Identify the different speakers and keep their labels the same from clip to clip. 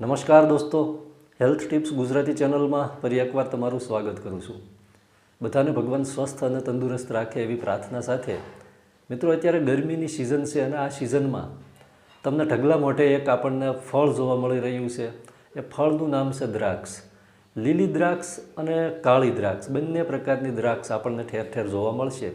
Speaker 1: નમસ્કાર દોસ્તો. Health tips Gujarati ચેનલમાં ફરી એકવાર તમારું સ્વાગત કરું છું. બધાને ભગવાન સ્વસ્થ અને તંદુરસ્ત રાખે એવી પ્રાર્થના સાથે. મિત્રો, અત્યારે ગરમીની સિઝન છે અને આ સિઝનમાં તમને ઢગલા મોઢે એક આપણને ફળ જોવા મળી રહ્યું છે. એ ફળનું નામ છે દ્રાક્ષ. લીલી દ્રાક્ષ અને કાળી દ્રાક્ષ. બંને પ્રકારની દ્રાક્ષ આપણને ઠેર ઠેર જોવા મળશે.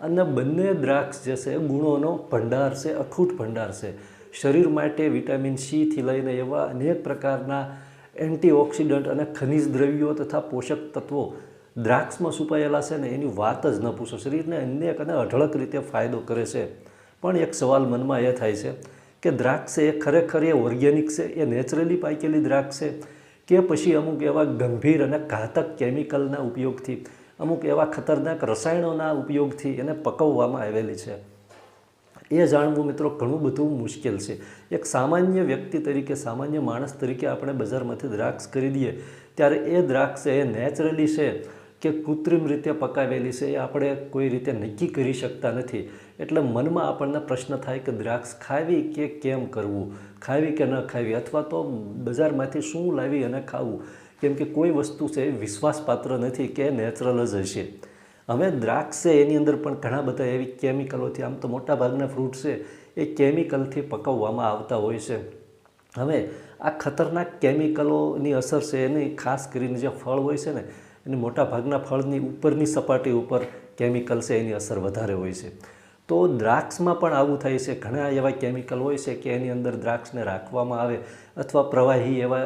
Speaker 1: અને બંને દ્રાક્ષ જે છે એ ગુણોનો ભંડાર છે, અખૂટ ભંડાર છે. શરીર માટે વિટામિન સીથી લઈને એવા અનેક પ્રકારના એન્ટીઓક્સિડન્ટ અને ખનિજ દ્રવ્યો તથા પોષક તત્વો દ્રાક્ષમાં છુપાયેલા છે ને એની વાત જ ન પૂછો. શરીરને અનેક અને અઢળક રીતે ફાયદો કરે છે. પણ એક સવાલ મનમાં એ થાય છે કે દ્રાક્ષ એ ખરેખર એ ઓર્ગેનિક છે? એ નેચરલી પાકેલી દ્રાક્ષ છે કે પછી અમુક એવા ગંભીર અને ઘાતક કેમિકલના ઉપયોગથી, અમુક એવા ખતરનાક રસાયણોના ઉપયોગથી એને પકવવામાં આવેલી છે? એ જાણવું મિત્રો ઘણું બધું મુશ્કેલ છે. એક સામાન્ય વ્યક્તિ તરીકે, સામાન્ય માણસ તરીકે આપણે બજારમાંથી દ્રાક્ષ ખરીદીએ, ત્યારે એ દ્રાક્ષ એ નેચરલી છે કે કૃત્રિમ રીતે પકાવેલી છે, એ આપણે કોઈ રીતે નક્કી કરી શકતા નથી. એટલે મનમાં આપણને પ્રશ્ન થાય કે દ્રાક્ષ ખાવી કે કેમ કરવું? ખાવી કે ન ખાવી? અથવા તો બજારમાંથી શું લાવી અને ખાવું? કેમ કે કોઈ વસ્તુ છે વિશ્વાસપાત્ર નથી કે નેચરલ જ હશે. હવે દ્રાક્ષ છે એની અંદર પણ ઘણા બધા એવી કેમિકલોથી આમ તો મોટા ભાગના ફ્રૂટ છે. એ કેમિકલથી પકવવામાં આવતા હોય છે. હવે આ ખતરનાક કેમિકલોની અસર છે એની ખાસ કરીને જે ફળ હોય છે ને, એની મોટા ભાગના ફળની ઉપરની સપાટી ઉપર કેમિકલ છે એની અસર વધારે હોય છે. તો દ્રાક્ષમાં પણ આવું થાય છે. ઘણા એવા કેમિકલ હોય છે કે એની અંદર દ્રાક્ષને રાખવામાં આવે અથવા પ્રવાહી એવા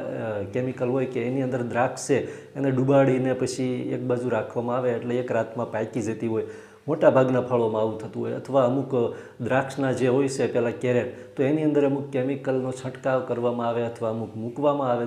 Speaker 1: કેમિકલ હોય કે એની અંદર દ્રાક્ષ છે એને ડુબાડીને પછી એક બાજુ રાખવામાં આવે એટલે એક રાતમાં પાકી જતી હોય. મોટા ભાગના ફળોમાં આવું થતું હોય અથવા અમુક દ્રાક્ષના જે હોય છે પહેલાં કેરેટ તો એની અંદર અમુક કેમિકલનો છંટકાવ કરવામાં આવે અથવા અમુક મૂકવામાં આવે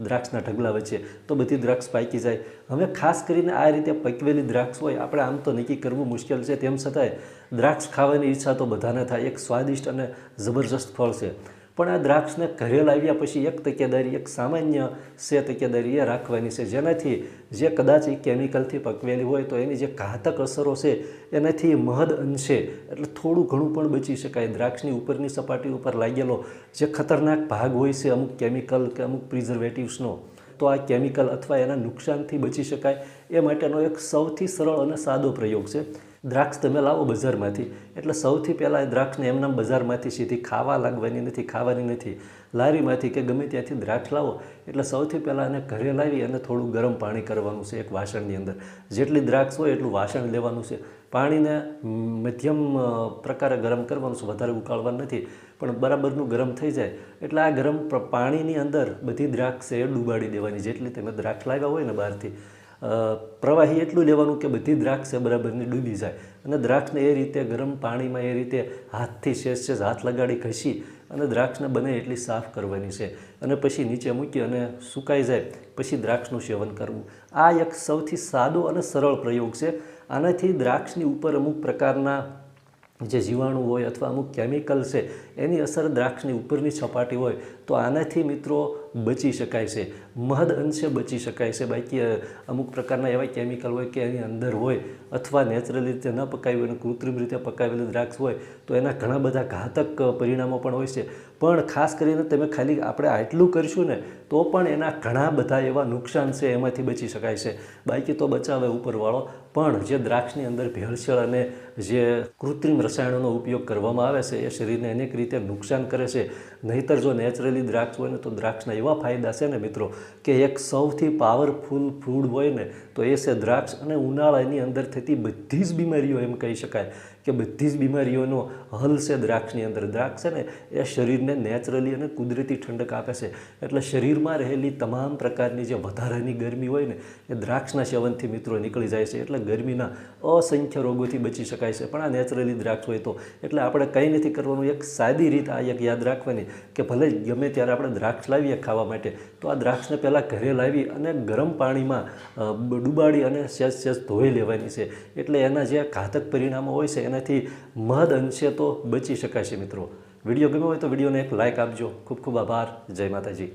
Speaker 1: દ્રાક્ષના ઢગલા વચ્ચે, તો બધી દ્રાક્ષ પાકી જાય. હવે ખાસ કરીને આ રીતે પકવેલી દ્રાક્ષ હોય, આપણે આમ તો નક્કી કરવું મુશ્કેલ છે. તેમ છતાંય દ્રાક્ષ ખાવાની ઈચ્છા તો બધાને થાય. એક સ્વાદિષ્ટ અને જબરજસ્ત ફળ છે. પણ આ દ્રાક્ષને ઘરે લાવ્યા પછી એક તકેદારી, એક સામાન્ય સે તકેદારી એ રાખવાની છે. જેનાથી જે કદાચ એ કેમિકલથી પકવેલી હોય તો એની જે ઘાતક અસરો છે એનાથી મહદ અંશે, એટલે થોડું ઘણું પણ બચી શકાય. દ્રાક્ષની ઉપરની સપાટી ઉપર લાગેલો જે ખતરનાક ભાગ હોય છે અમુક કેમિકલ કે અમુક પ્રિઝર્વેટિવ્સનો, તો આ કેમિકલ અથવા એના નુકસાનથી બચી શકાય. એ માટેનો એક સૌથી સરળ અને સાદો પ્રયોગ છે. દ્રાક્ષ તમે લાવો બજારમાંથી. એટલે સૌથી પહેલાં એ દ્રાક્ષને એમનામ બજારમાંથી સીધી ખાવા લાગવાની નથી, ખાવાની નથી. લારીમાંથી કે ગમે ત્યાંથી દ્રાક્ષ લાવો. એટલે સૌથી પહેલાં એને ઘરે લાવી અને થોડું ગરમ પાણી કરવાનું છે એક વાસણની અંદર. જેટલી દ્રાક્ષ હોય એટલું વાસણ લેવાનું છે. પાણીને મધ્યમ પ્રકારે ગરમ કરવાનું છે. વધારે ઉકાળવાનું નથી. પણ બરાબરનું ગરમ થઈ જાય. એટલે આ ગરમ પાણીની અંદર બધી દ્રાક્ષ એ ડૂબાડી દેવાની. જેટલી તમે દ્રાક્ષ લાવ્યા હોય ને બહારથી. પ્રવાહી એટલું લેવાનું કે બધી દ્રાક્ષ છે બરાબરની ડૂબી જાય. અને દ્રાક્ષને એ રીતે ગરમ પાણીમાં એ રીતે હાથથી શેષ શેષ હાથ લગાડી ઘસી અને દ્રાક્ષને બને એટલી સાફ કરવાની છે. અને પછી નીચે મૂકી અને સુકાઈ જાય, પછી દ્રાક્ષનું સેવન કરવું. આ એક સૌથી સાદો અને સરળ પ્રયોગ છે. આનાથી દ્રાક્ષની ઉપર અમુક પ્રકારના જે જીવાણુ હોય અથવા અમુક કેમિકલ છે, એની અસર દ્રાક્ષની ઉપરની સપાટી હોય. તો આનાથી મિત્રો બચી શકાય છે. મહદ અંશે બચી શકાય છે. બાકી અમુક પ્રકારના એવા કેમિકલ હોય કે એની અંદર હોય અથવા નેચરલી રીતે ન પકાવી અને કૃત્રિમ રીતે પકાવેલી દ્રાક્ષ હોય, તો એના ઘણા બધા ઘાતક પરિણામો પણ હોય છે. પણ ખાસ કરીને તમે ખાલી આપણે આટલું કરીશું ને, તો પણ એના ઘણા બધા એવા નુકસાન છે, એમાંથી બચી શકાય છે. બાકી તો બચાવે ઉપરવાળો. પણ જે દ્રાક્ષની અંદર ભેળસેળ અને જે કૃત્રિમ રસાયણોનો ઉપયોગ કરવામાં આવે છે, એ શરીરને અનેક રીતે નુકસાન કરે છે. નહીતર જો નેચરલી દ્રાક્ષ હોય ને, તો દ્રાક્ષના એવા ફાયદા છે ને મિત્રો કે એક સૌથી પાવરફુલ ફૂડ હોય ને, તો એ છે દ્રાક્ષ અને ઉનાળાની અંદર થતી બધી જ બીમારીઓ એમ કહી શકાય. કે બધી જ બીમારીઓનો હલ છે દ્રાક્ષની અંદર. દ્રાક્ષ છે ને, એ શરીરને નેચરલી અને કુદરતી ઠંડક આપે છે. એટલે શરીરમાં રહેલી તમામ પ્રકારની જે વધારાની ગરમી હોય ને, એ દ્રાક્ષના સેવનથી મિત્રો નીકળી જાય છે. એટલે ગરમીના અસંખ્ય રોગોથી બચી શકાય છે. પણ આ નેચરલી દ્રાક્ષ હોય તો. એટલે આપણે કંઈ નથી કરવાનું. એક સાદી રીત આ એક યાદ રાખવાની કે ભલે ગમે ત્યારે આપણે દ્રાક્ષ લાવીએ ખાવા માટે, તો આ દ્રાક્ષને પહેલાં ઘરે લાવી અને ગરમ પાણીમાં ડૂબાડી અને સેજ સહેજ ધોઈ લેવાની છે. એટલે એના જે ઘાતક પરિણામો હોય છે એનાથી મહદ અંશે તો બચી શકાય છે મિત્રો. વીડિયો ગમ્યો હોય તો વિડીયોને એક લાઇક આપજો. ખૂબ ખૂબ આભાર. જય માતાજી.